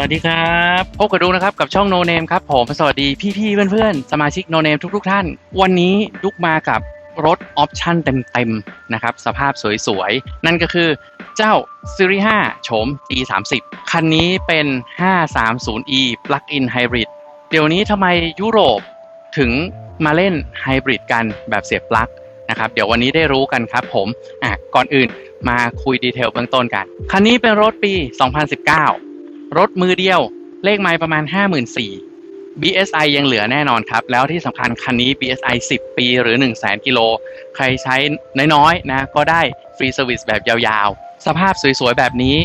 วัสดีครับพบกับดุกนะครับกับช่อง No Name ครับผมสวัสดีพี่ๆเพื่อนๆ สมาชิก No Name ทุกๆท่าน วันนี้ดุกมากับรถออปชั่นเต็มๆนะครับ สภาพสวยๆ นั่นก็คือเจ้า Series 5โฉม G30 คันนี้เป็น 530e Plug-in Hybrid เดี๋ยวนี้ทำไมยุโรปถึงมาเล่นไฮบริดกันแบบเสียบปลั๊กนะครับเดี๋ยววันนี้ได้รู้กันครับผมอะก่อนอื่นมาคุยดีเทลเบื้องต้นกัน คันนี้เป็นรถปี 2019 รถมือเดียว เลขไมล์ประมาณ 54,000 BSI ยังเหลือแน่นอนครับ แล้วที่สำคัญคันนี้ BSI 10 ปีหรือ 1 0 0 0 0 0กิโล ใครใช้น้อยๆนะ ก็ได้ฟรีเซอร์วิสแบบยาวๆ สภาพสวยๆ แบบนี้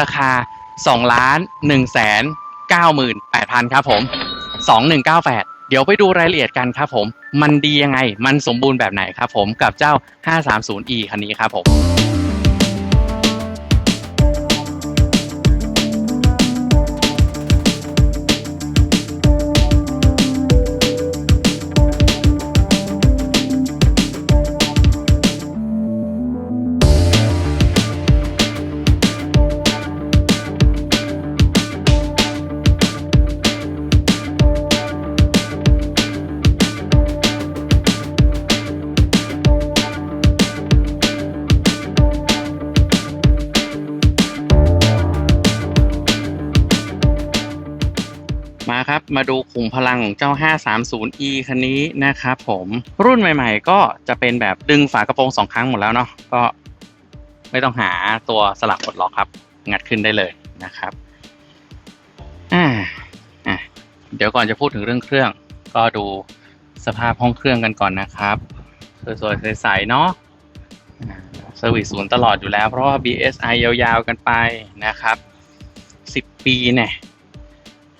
ราคา 2 ล้าน1แสน98,000 ครับผม 2198 เดี๋ยวไปดูรายละเอียดกันครับผม มันดียังไง มันสมบูรณ์แบบไหนครับผม กับเจ้า 530e คันนี้ครับผม มาดูขุมพลังของเจ้า 530e คันนี้นะครับผมรุ่นใหม่ๆ ก็จะเป็นแบบดึงฝากระโปรงสองครั้งหมดแล้วเนาะก็ไม่ต้องหาตัวสลักกดล็อกครับ งัดขึ้นได้เลยนะครับอ่าอะเดี๋ยวก่อนจะพูดถึงเรื่องเครื่อง ก็ดูสภาพห้องเครื่องกันก่อนนะครับสวยๆใสๆเนาะเซอร์วิสศูนย์ตลอดอยู่แล้ว เพราะว่า BSI ยาวๆกันไปนะครับ 10 ปีเนี่ย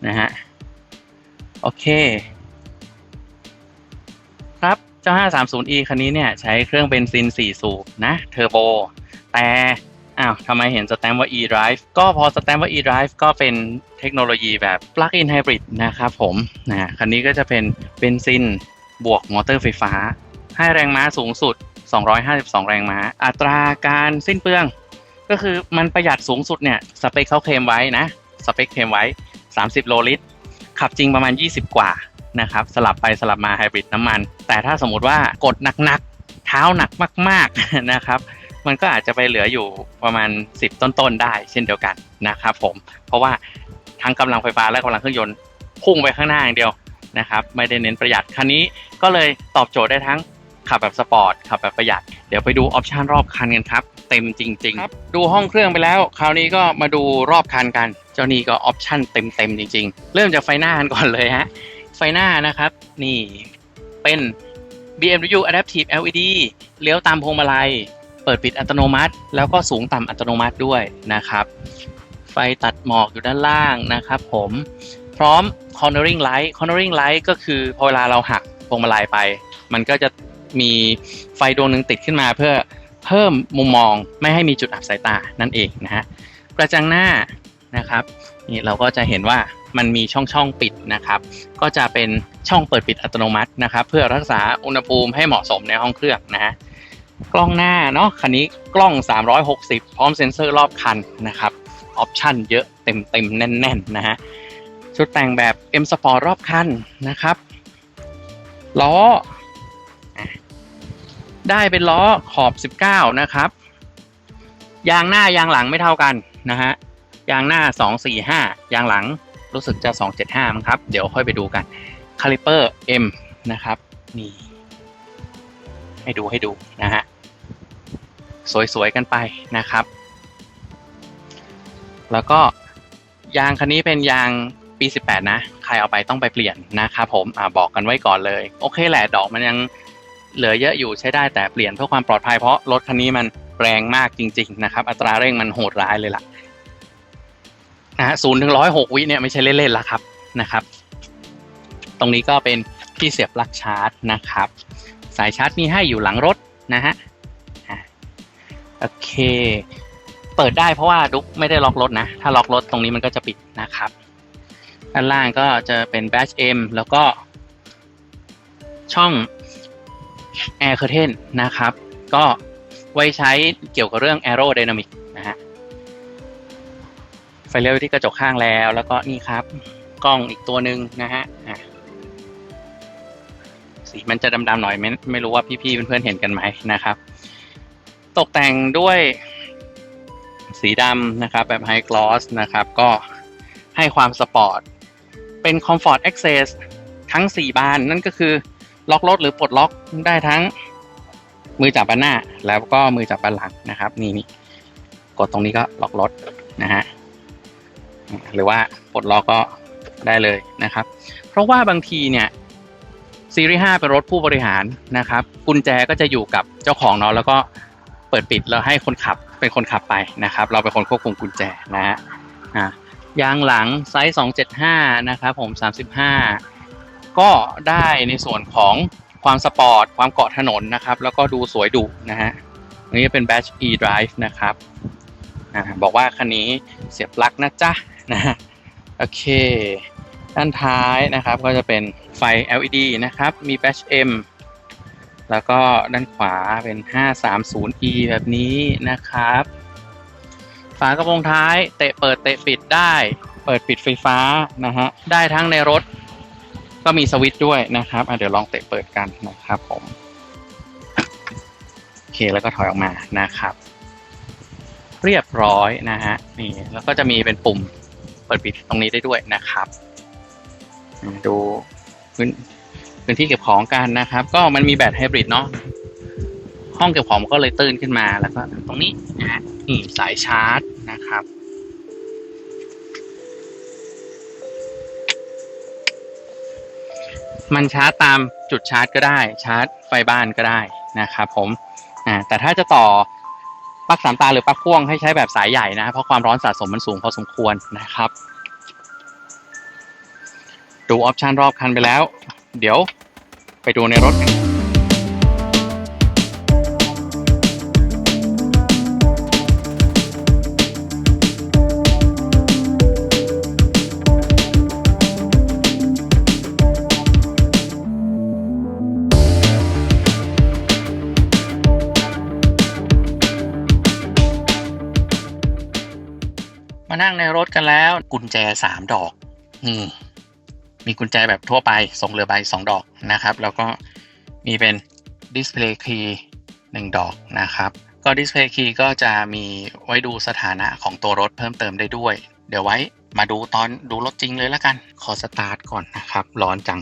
นะฮะ โอเค ครับเจ้า 530e คันนี้เนี่ยใช้เครื่องเบนซิน 4 สูบนะเทอร์โบ แต่อ้าวทำไมเห็นสแตมป์ว่า e-drive ก็พอสแตมป์ว่า e-drive ก็เป็นเทคโนโลยีแบบ plug-in hybrid นะครับผมนะคันนี้ก็จะเป็นเบนซินบวกมอเตอร์ไฟฟ้า ให้แรงม้าสูงสุด 252 แรงม้า อัตราการสิ้นเปลือง ก็คือมันประหยัดสูงสุดเนี่ย สเปคเขาเคลมไว้นะ สเปคเคลมไว้ 30 โลลิตร ขับจริงประมาณ 20 กว่านะครับสลับไปสลับมาไฮบริดน้ำมัน แต่ถ้าสมมุติว่ากดหนักๆ เท้าหนักมากๆนะครับมันก็อาจจะไปเหลืออยู่ประมาณ 10 ต้นๆ ได้เช่นเดียวกันนะครับผมเพราะว่าทั้งกำลังไฟฟ้าและกำลังเครื่องยนต์พุ่งไปข้างหน้าอย่างเดียวนะครับไม่ได้เน้นประหยัดคันนี้ก็เลยตอบโจทย์ได้ทั้งขับแบบสปอร์ตขับแบบประหยัด เดี๋ยวไปดูออปชันรอบคันกันครับ เต็มจริงๆครับดูห้องเครื่องไปแล้ว คราวนี้ก็มาดูรอบคันกัน เจ้านี่ก็ออปชันเต็มๆจริง ๆ เริ่มจากไฟหน้ากันก่อนเลยฮะ ไฟหน้านะครับ นี่เป็น BMW Adaptive LED เลี้ยวตามพวงมาลัย เปิดปิดอัตโนมัติ แล้วก็สูงต่ำอัตโนมัติด้วยนะครับ ไฟตัดหมอกอยู่ด้านล่างนะครับผมพร้อม cornering light cornering light ก็คือพอเวลาเราหักพวงมาลัยไป มันก็จะมีไฟดวงหนึ่งติดขึ้นมาเพื่อเพิ่มมุมมองไม่ให้มีจุดอับสายตานั่นเองนะฮะกระจังหน้า นะครับนี่เราก็จะเห็นว่ามันมีช่องช่องปิดนะครับ ก็จะเป็นช่องเปิดปิดอัตโนมัตินะครับ เพื่อรักษาอุณหภูมิให้เหมาะสมในห้องเครื่องนะฮะกล้องหน้าเนาะคันนี้กล้อง 360 พร้อมเซ็นเซอร์รอบคันนะครับออปชั่นเยอะเต็มเต็มแน่นๆนะฮะชุดแต่งแบบ M Sport รอบคันนะครับล้อ ได้เป็นล้อขอบ 19 นะครับ ยางหน้ายางหลังไม่เท่ากันนะฮะ ยางหน้า 245 ยางหลังรู้สึกจะ 275มั้งครับ เดี๋ยวค่อยไปดูกันคาลิเปอร์ M นะครับนี่ให้ดูให้ดูนะฮะ สวยๆ กันไปนะครับ แล้วก็ยางคันนี้เป็นยางปี 18 นะ ใครเอาไปต้องไปเปลี่ยนนะครับผมอ่าบอกกันไว้ก่อนเลย โอเคแหละดอกมันยังเหลือเยอะอยู่ใช้ได้แต่เปลี่ยนเพื่อความปลอดภัยเพราะรถคันนี้มันแรงมากจริง ๆ นะครับ อัตราเร่งมันโหดร้ายเลยล่ะ นะฮะศูนย์ถึงร้อยหกวิเนี่ยไม่ใช่เล่นๆละครับนะครับ ตรงนี้ก็เป็นที่เสียบปลั๊กชาร์จนะครับ สายชาร์จมีให้อยู่หลังรถนะฮะโอเค เปิดได้เพราะว่าดุ๊กไม่ได้ล็อกรถนะ ถ้าล็อกรถตรงนี้มันก็จะปิดนะครับด้านล่างก็จะเป็น Bash M แล้วก็ ช่อง Air Curtain นนะครับ ก็ไว้ใช้เกี่ยวกับเรื่อง Aerodynamic นะฮะไฟ เลี้ยวที่กระจกข้างแล้ว แล้วก็นี่ครับ กล้องอีกตัวหนึ่งนะฮะสีมันจะดำๆหน่อยไม่ไม่รู้ว่าพี่ๆเพื่อนๆเห็นกันไหมนะครับ ตกแต่งด้วยสีดำนะครับ แบบไฮกลอสนะครับ ก็ให้ความสปอร์ต เป็น Comfort Access ทั้ง 4 บาน นั่นก็คือ ล็อกรถหรือปลดล็อกได้ทั้งมือจับบันหน้า แล้วก็มือจับบันหลังนะครับ นี่นี่กดตรงนี้ก็ล็อกรถนะฮะ หรือว่าปลดล็อกก็ได้เลยนะครับ เพราะว่าบางทีเนี่ยซีรีส์5เป็นรถผู้บริหารนะครับ กุญแจก็จะอยู่กับเจ้าของเนาะแล้วก็เปิดปิดแล้วให้คนขับเป็นคนขับไปนะครับ เราเป็นคนควบคุมกุญแจนะฮะอ่ายางหลังไซส์ 275 นะครับผม 35 ก็ได้ในส่วนของความสปอร์ต ความเกาะถนนนะครับ แล้วก็ดูสวยดุนะฮะอันนี้เป็น Batch E Drive นะครับอ่าบอกว่าคันนี้เสียบปลั๊กนะจ๊ะ นะฮะโอเค ด้านท้ายนะครับก็จะเป็นไฟ LED นะครับ มี Batch M แล้วก็ด้านขวาเป็น 530E แบบนี้นะครับ ฝากระโปรงท้ายเตะเปิดเตะปิดได้ เปิดปิดไฟฟ้านะฮะ ได้ทั้งในรถก็มีสวิตช์ด้วยนะครับเดี๋ยวลองเตะเปิดกันนะครับผม โอเคแล้วก็ถอยออกมานะครับ เรียบร้อยนะฮะ นี่แล้วก็จะมีเป็นปุ่ม เปิดปิดตรงนี้ได้ด้วยนะครับอืมดูพื้นพื้นที่เก็บของกันนะครับ ก็มันมีแบตไฮบริดเนาะห้องเก็บของก็เลยตื้นขึ้นมาแล้วก็ตรงนี้นะฮะนี่สายชาร์จนะครับมันชาร์จตามจุดชาร์จก็ได้ชาร์จไฟบ้านก็ได้นะครับผมอ่าแต่ถ้าจะต่อ ปลั๊กสามตาหรือปลั๊กพ่วงให้ใช้แบบสายใหญ่นะเพราะความร้อนสะสมมันสูงพอสมควรนะครับ ดูออปชันรอบคันไปแล้ว เดี๋ยวไปดูในรถกัน นั่งในรถกันแล้ว กุญแจสามดอก อืมมีกุญแจแบบทั่วไปส่งเรือใบสองดอกนะครับ แล้วก็มีเป็นดิสเพลย์คีย์หนึ่งดอกนะครับ ก็ดิสเพลย์คีย์ก็จะมีไว้ดูสถานะของตัวรถเพิ่มเติมได้ด้วย เดี๋ยวไว้มาดูตอนดูรถจริงเลยแล้วกัน ขอสตาร์ทก่อนนะครับ ร้อนจัง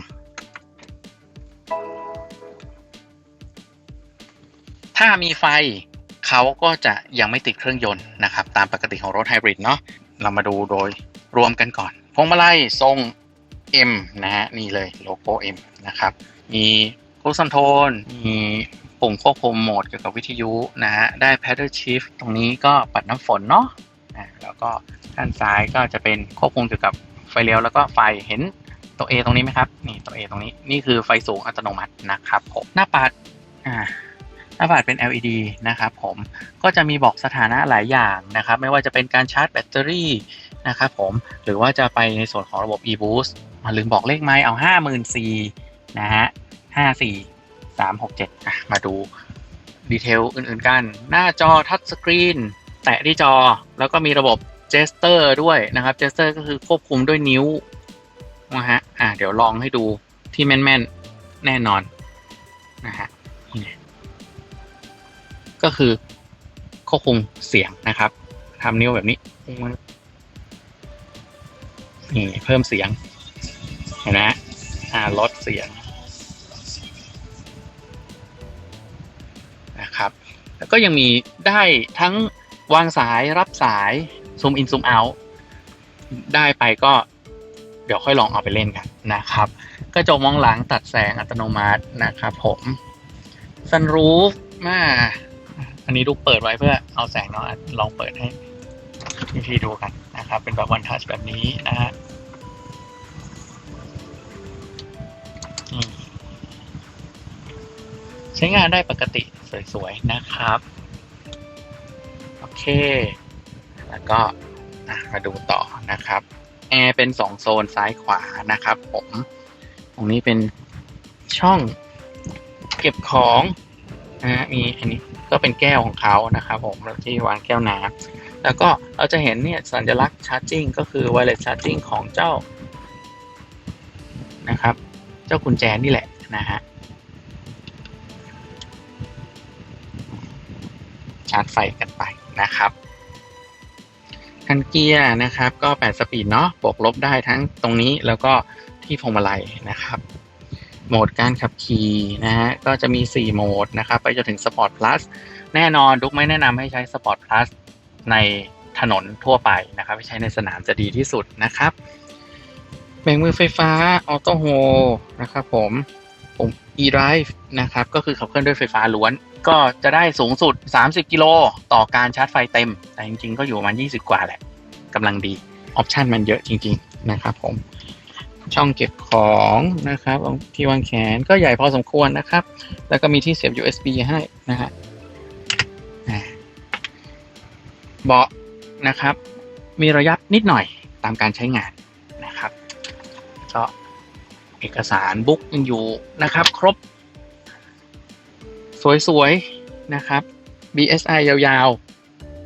ถ้ามีไฟเขาก็จะยังไม่ติดเครื่องยนต์นะครับ ตามปกติของรถไฮบริดเนาะ เรามาดูโดยรวมกันก่อน พวงมาลัยทรง M นะฮะนี่เลยโลโก้ M นะครับ มีครู e คอนโทรมีปุ่มควบคุมโหมดเกี่ยวกับวิทยุนะฮะได้ paddle shift ตรงนี้ก็ปัดน้ำฝนเนาะแล้วก็ด้านซ้ายก็จะเป็นควบคุมเกี่ยวกับไฟเลี้ยวแล้วก็ไฟเห็นตัว A ตรงนี้ไหมครับ นี่ตัว A ตรงนี้ นี่คือไฟสูงอัตโนมัตินะครับผมหน้าปัดอ่า หน้าปัดเป็น LED นะครับผมก็จะมีบอกสถานะหลายอย่างนะครับ ไม่ว่าจะเป็นการชาร์จแบตเตอรี่นะครับผมหรือว่าจะไปในส่วนของระบบ e-boost มาลืมบอกเลขไหมเอา 54,000นะฮะ54 367อะมาดูดีเทลอื่นๆกัน หน้าจอทัชสกรีนแตะที่จอ แล้วก็มีระบบ gesture ด้วยนะครับ gesture ก็คือควบคุมด้วยนิ้วนะฮะอะเดี๋ยวลองให้ดูที่แม่นๆ แน่นอนนะฮะ ก็คือควบคุมเสียงนะครับทำนิ้วแบบนี้นี่เพิ่มเสียงเห็นไหมอ่าลดเสียงนะครับ แล้วก็ยังมีได้ทั้งวางสายรับสายซูมอินซูมเอาได้ไปก็เดี๋ยวค่อยลองเอาไปเล่นกันนะครับกระจกมองหลังตัดแสงอัตโนมัตินะครับผมซันรูฟมา อันนี้ดูเปิดไว้เพื่อเอาแสงเนาะลองเปิดให้พี่ๆดูกันนะครับ เป็นแบบวันทัชแบบนี้นะฮะใช้งานได้ปกติสวยๆนะครับ โอเค แล้วก็มาดูต่อนะครับ แอร์เป็นสองโซนซ้ายขวานะครับผม ตรงนี้เป็นช่องเก็บของ นะฮะมีอันนี้ก็เป็นแก้วของเขานะครับผมที่วางแก้วน้ำแล้วก็เราจะเห็นเนี่ยสัญลักษณ์ชาร์จิ่งก็คือ wireless charging ของเจ้านะครับ เจ้ากุญแจนี่แหละนะฮะชาร์จไฟกันไปนะครับคันเกียร์นะครับ ก็ 8 สปีดเนาะบวกลบได้ทั้งตรงนี้แล้วก็ที่พวงมาลัยนะครับ โหมดการขับขี่นะฮะก็จะมี 4 โหมดนะครับ ไปจนถึง Sport Plus แน่นอนดุกไม่แนะนำให้ใช้ Sport Plus ในถนนทั่วไปนะครับใช้ในสนามจะดีที่สุดนะครับเบรกมือไฟฟ้าออโต้โฮนะครับผมปุ่ม e-drive นะครับก็คือขับเคลื่อนด้วยไฟฟ้าล้วน ก็จะได้สูงสุด 30 กิโลต่อการชาร์จไฟเต็ม แต่จริงๆ ก็อยู่ประมาณ 20 กว่าแหละกำลังดี ออปชันมันเยอะจริงๆ นะครับผม ช่องเก็บของนะครับที่วางแขนก็ใหญ่พอสมควรนะครับ แล้วก็มีที่เสียบ USB ให้นะฮะเบาะนะครับ มีระยะนิดหน่อยตามการใช้งานนะครับก็เอกสารบุ๊กยังอยู่นะครับ ครบ สวยๆนะครับ BSI ยาว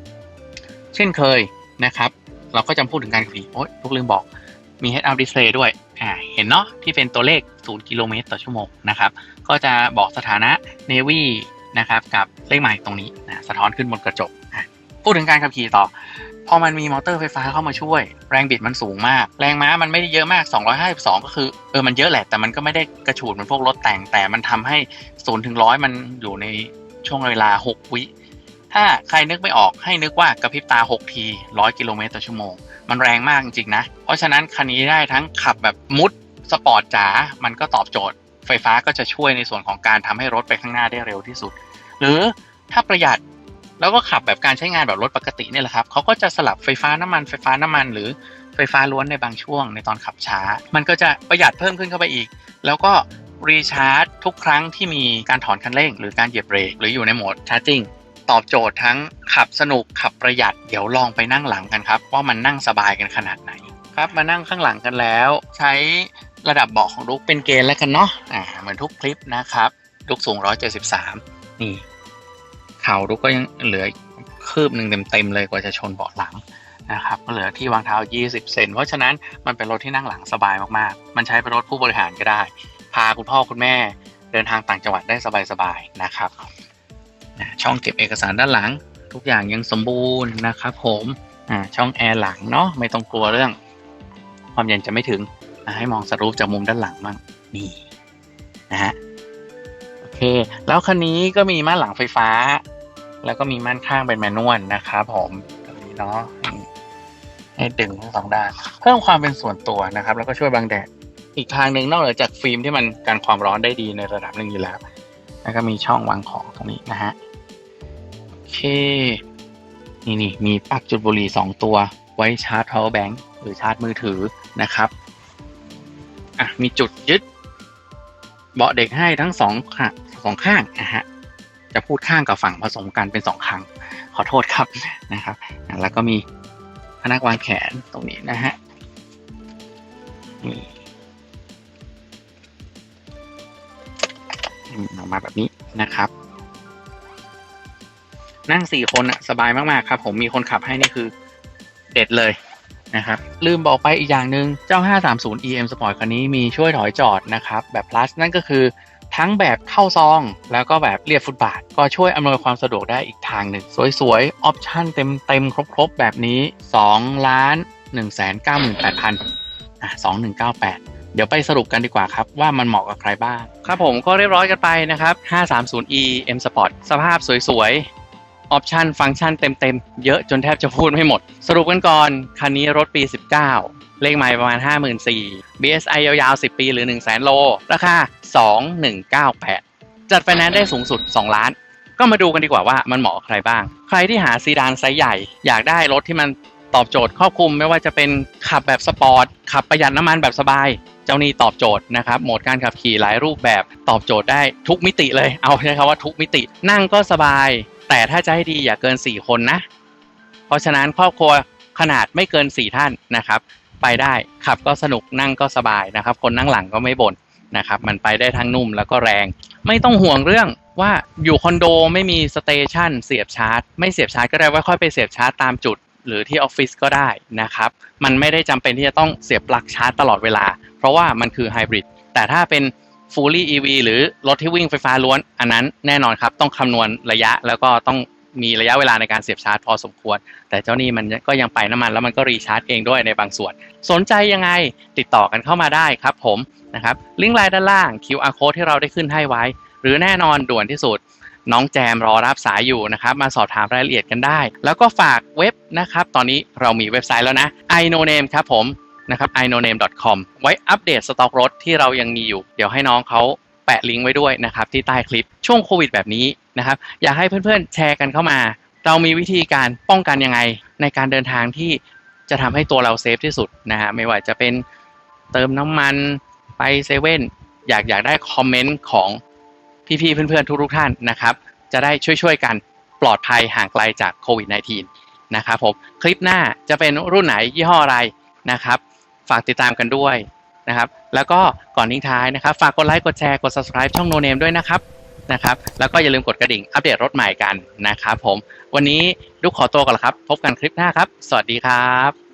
ๆ เช่นเคยนะครับ เราก็จะพูดถึงการขี่โอ๊ยลูกลืมบอกมี Head Up Display ด้วย อ่าเห็นเนาะที่เป็นตัวเลข 0 กิโลเมตรต่อชั่วโมงนะครับ ก็จะบอกสถานะ Navy นะครับกับเลขหมายตรงนี้นะสะท้อนขึ้นบนกระจกพูดถึงการขับขี่ต่อ พอมันมีมอเตอร์ไฟฟ้าเข้ามาช่วย แรงบิดมันสูงมาก แรงม้ามันไม่ได้เยอะมาก 252 ก็คือเออมันเยอะแหละ แต่มันก็ไม่ได้กระฉูดเหมือนพวกรถแต่งแต่มันทำให้0ถึง100มันอยู่ในช่วงเวลา 6 วิถ้าใครนึกไม่ออกให้นึกว่ากระพริบตา 6 ที 100 กิโลเมตรต่อชั่วโมง มันแรงมากจริงๆนะ เพราะฉะนั้นคันนี้ได้ทั้งขับแบบมุดสปอร์ตจ๋า มันก็ตอบโจทย์ ไฟฟ้าก็จะช่วยในส่วนของการทำให้รถไปข้างหน้าได้เร็วที่สุด หรือถ้าประหยัดแล้วก็ขับแบบการใช้งานแบบรถปกติเนี่ยแหละครับเขาก็จะสลับไฟฟ้าน้ำมันไฟฟ้าน้ำมันหรือไฟฟ้าล้วนในบางช่วงในตอนขับช้า มันก็จะประหยัดเพิ่มขึ้นเข้าไปอีก แล้วก็รีชาร์จทุกครั้งที่มีการถอนคันเร่ง หรือการเหยียบเบรกหรืออยู่ในโหมดชาร์จิ่ง ตอบโจทย์ทั้งขับสนุกขับประหยัดเดี๋ยวลองไปนั่งหลังกันครับว่ามันนั่งสบายกันขนาดไหนครับมานั่งข้างหลังกันแล้ว ใช้ระดับเบาะของดุกเป็นเกณฑ์แล้วกันเนาะอ่าเหมือนทุกคลิปนะครับดุกสูง 173 นี่เข่าดุกก็ยังเหลือคืบหนึ่งเต็มๆเลยกว่าจะชนเบาะหลังนะครับก็เหลือที่วางเท้า 20 เซนเพราะฉะนั้นมันเป็นรถที่นั่งหลังสบายมากๆ มันใช้เป็นรถผู้บริหารก็ได้ พาคุณพ่อคุณแม่เดินทางต่างจังหวัดได้สบายๆนะครับ ช่องเก็บเอกสารด้านหลัง ทุกอย่างยังสมบูรณ์นะครับผมอ่าช่องแอร์หลังเนาะไม่ต้องกลัวเรื่อง ความเย็นจะไม่ถึงให้มองสรูปจากมุมด้านหลังบ้างนี่นะฮะโอเค แล้วคันนี้ก็มีม่านหลังไฟฟ้า แล้วก็มีม่านข้างเป็นแมนนวลนะครับผมตรงนี้เนาะให้ดึงทั้งสองด้านเพิ่มความเป็นส่วนตัวนะครับ แล้วก็ช่วยบังแดดอีกทางหนึ่งนอกเหนือจากฟิล์มที่มันกันความร้อนได้ดีในระดับหนึ่งอยู่แล้ว แล้วก็มีช่องวางของตรงนี้นะฮะ เค นี่นี่มีปลั๊กจุดบุหรี่สองตัว ไว้ชาร์จ power bank หรือชาร์จมือถือนะครับอะมีจุดยึด เบาะเด็กให้ทั้งสองข้างสองข้างนะฮะจะพูดข้างกับฝั่งผสมกันเป็นสองข้ง ขอโทษครับนะครับ แล้วก็มีพนักวางแขนตรงนี้นะฮะนี่ออกมาแบบนี้นะครับ นั่งสี่คนอะสบายมากๆครับ ผมมีคนขับให้นี่คือเด็ดเลยนะครับลืมบอกไปอีกอย่างหนึ่งเจ้า 530 EM Sport คันนี้มีช่วยถอยจอดนะครับแบบ plus นั่นก็คือทั้งแบบเข้าซอง แล้วก็แบบเรียบฟุตบาท ก็ช่วยอำนวยความสะดวกได้อีกทางหนึ่ง สวยๆ ออปชั่นเต็มๆครบ ๆ แบบนี้2ล้าน1 9 8 0 0 0อะ2198 เดี๋ยวไปสรุปกันดีกว่าครับ ว่ามันเหมาะกับใครบ้าง ครับผมก็เรียบร้อยกันไปนะครับ 530e M Sport สภาพสวยๆ ออปชันฟังก์ชันเต็มๆ เยอะจนแทบจะพูดไม่หมด สรุปกันก่อน คันนี้รถปี 19 เลขไมล์ประมาณ 54,000 BSI ยาวๆ 10 ปีหรือ 100,000 โล ราคา 2198 จัดไฟแนนซ์ได้สูงสุด 2 ล้าน ก็มาดูกันดีกว่าว่ามันเหมาะใครบ้าง ใครที่หาซีดานไซส์ใหญ่ อยากได้รถที่มันตอบโจทย์ครอบคลุมไม่ว่าจะเป็นขับแบบสปอร์ต ขับประหยัดน้ำมันแบบสบาย เจ้านี้ตอบโจทย์นะครับ โหมดการขับขี่หลายรูปแบบตอบโจทย์ได้ทุกมิติเลย เอาใช้คำว่าทุกมิติ นั่งก็สบาย แต่ถ้าจะให้ดีอย่าเกิน 4 คนนะ เพราะฉะนั้นครอบครัวขนาดไม่เกิน 4 ท่านนะครับ ไปได้ขับก็สนุกนั่งก็สบายนะครับ คนนั่งหลังก็ไม่บ่นนะครับ มันไปได้ทั้งนุ่มแล้วก็แรง ไม่ต้องห่วงเรื่องว่าอยู่คอนโดไม่มีสเตชันเสียบชาร์จ ไม่เสียบชาร์จก็ได้ว่าค่อยไปเสียบชาร์จตามจุด หรือที่ออฟฟิศก็ได้นะครับ มันไม่ได้จำเป็นที่จะต้องเสียบปลั๊กชาร์จตลอดเวลา เพราะว่ามันคือไฮบริดแต่ถ้าเป็น fully EV หรือรถที่วิ่งไฟฟ้าล้วน อันนั้นแน่นอนครับ ต้องคำนวณระยะแล้วก็ต้องมีระยะเวลาในการเสียบชาร์จพอสมควร แต่เจ้านี่มันก็ยังไปน้ำมันแล้วมันก็รีชาร์จเองด้วยในบางส่วน สนใจยังไงติดต่อกันเข้ามาได้ครับผมนะครับลิงก์ไลน์ด้านล่าง QR code ที่เราได้ขึ้นให้ไว้ หรือแน่นอนด่วนที่สุดน้องแจมรอรับสายอยู่นะครับ มาสอบถามรายละเอียดกันได้ แล้วก็ฝากเว็บนะครับ ตอนนี้เรามีเว็บไซต์แล้วนะ i n o name ครับผม นะครับ i n o name com ไว้อัปเดตสต็อกรถที่เรายังมีอยู่ เดี๋ยวให้น้องเขาแปะลิงก์ไว้ด้วยนะครับที่ใต้คลิปช่วงโควิดแบบนี้นะครับ อยากให้เพื่อนๆแชร์กันเข้ามา เรามีวิธีการป้องกันยังไง ในการเดินทางที่จะทำให้ตัวเราเซฟที่สุดนะฮะไม่ว่าจะเป็นเติมน้ำมันไปเซเว่นอยากอยากได้คอมเมนต์ของพี่ๆเพื่อนๆทุกๆท่านนะครับ จะได้ช่วยๆกันปลอดภัยห่างไกลจากโควิด -19 นะครับผมคลิปหน้าจะเป็นรุ่นไหนยี่ห้ออะไรนะครับ ฝากติดตามกันด้วยนะครับ แล้วก็ก่อนทิ้งท้ายนะครับ ฝากกดไลค์กดแชร์กด subscribe ช่อง No Name ด้วยนะครับนะครับ แล้วก็อย่าลืมกดกระดิ่งอัปเดตรถใหม่กันนะครับผม วันนี้ลูกขอตัวก่อนละครับ พบกันคลิปหน้าครับ สวัสดีครับ